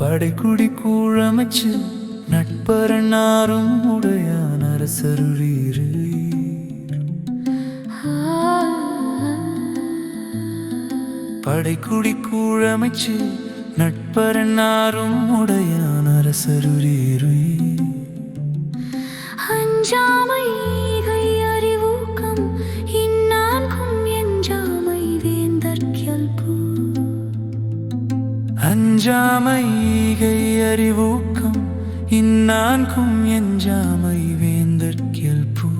படைக்குடி கூழமைச்சு நட்பரனாரும் உடையான் அரசருளீரு. படைக்குடி கூழமைச்சு நட்பரனாரும் உடையான் அரசருளீரு. அஞ்சாமை அஞ்சாமை ஈகை அறிவூக்கம் இந்நான்கும் எஞ்சாமை வேந்தற்கியல்பு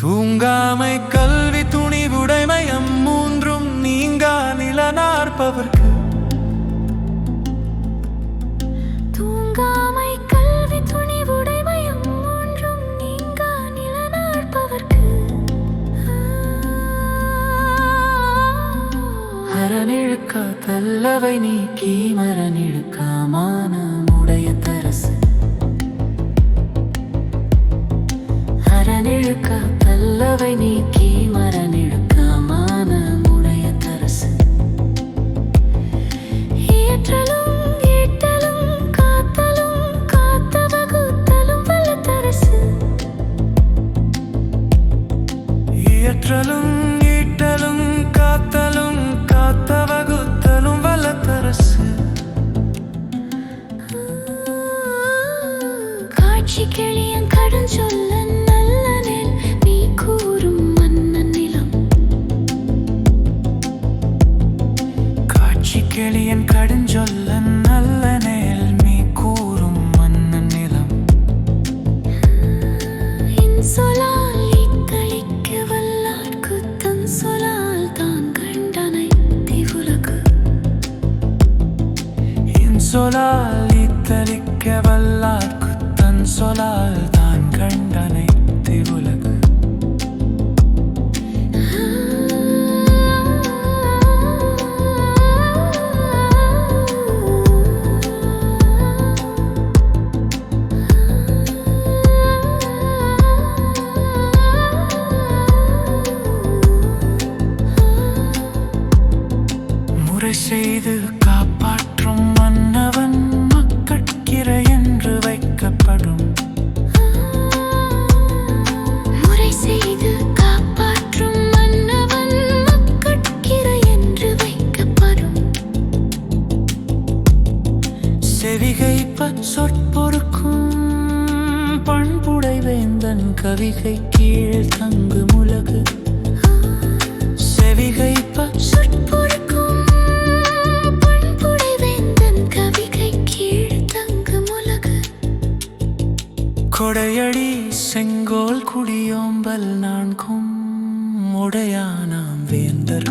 தூங்காமை கல் அறநிழுக்கா நீக்கி மரணிழுக்காமான உடைய தரசு. அறநிழுக்கா தல்லவை நீக்கி மரணிழுக்காமான உடைய தரசு. ஏற்றலும் ஈட்டலும் காத்தலும் காத்த வகுத்தலும் வல்லத்தரசு இயற்றலும் வல்லார்க்கு தன் சொலால் தான் கண்டனை திவுலகு என் சொலால் இத்தலிக்க வல்லார்க்கு தன் சொலால் முறை செய்து காப்பாற்றும் மன்னவன் மக்கட்கிற என்று வைக்கப்படும். முறை செய்து காப்பாற்றும் மன்னவன் மக்கட்கிற என்று வைக்கப்படும். செவிகைப்ப சொற்பொருக்கும் பண்புடை வேந்தன் கவிகை கீழ் தங்கு முலகு கொடையடி செங்கோல் குடியோம்பல் நான்கும் உடையானாம் வேந்தர்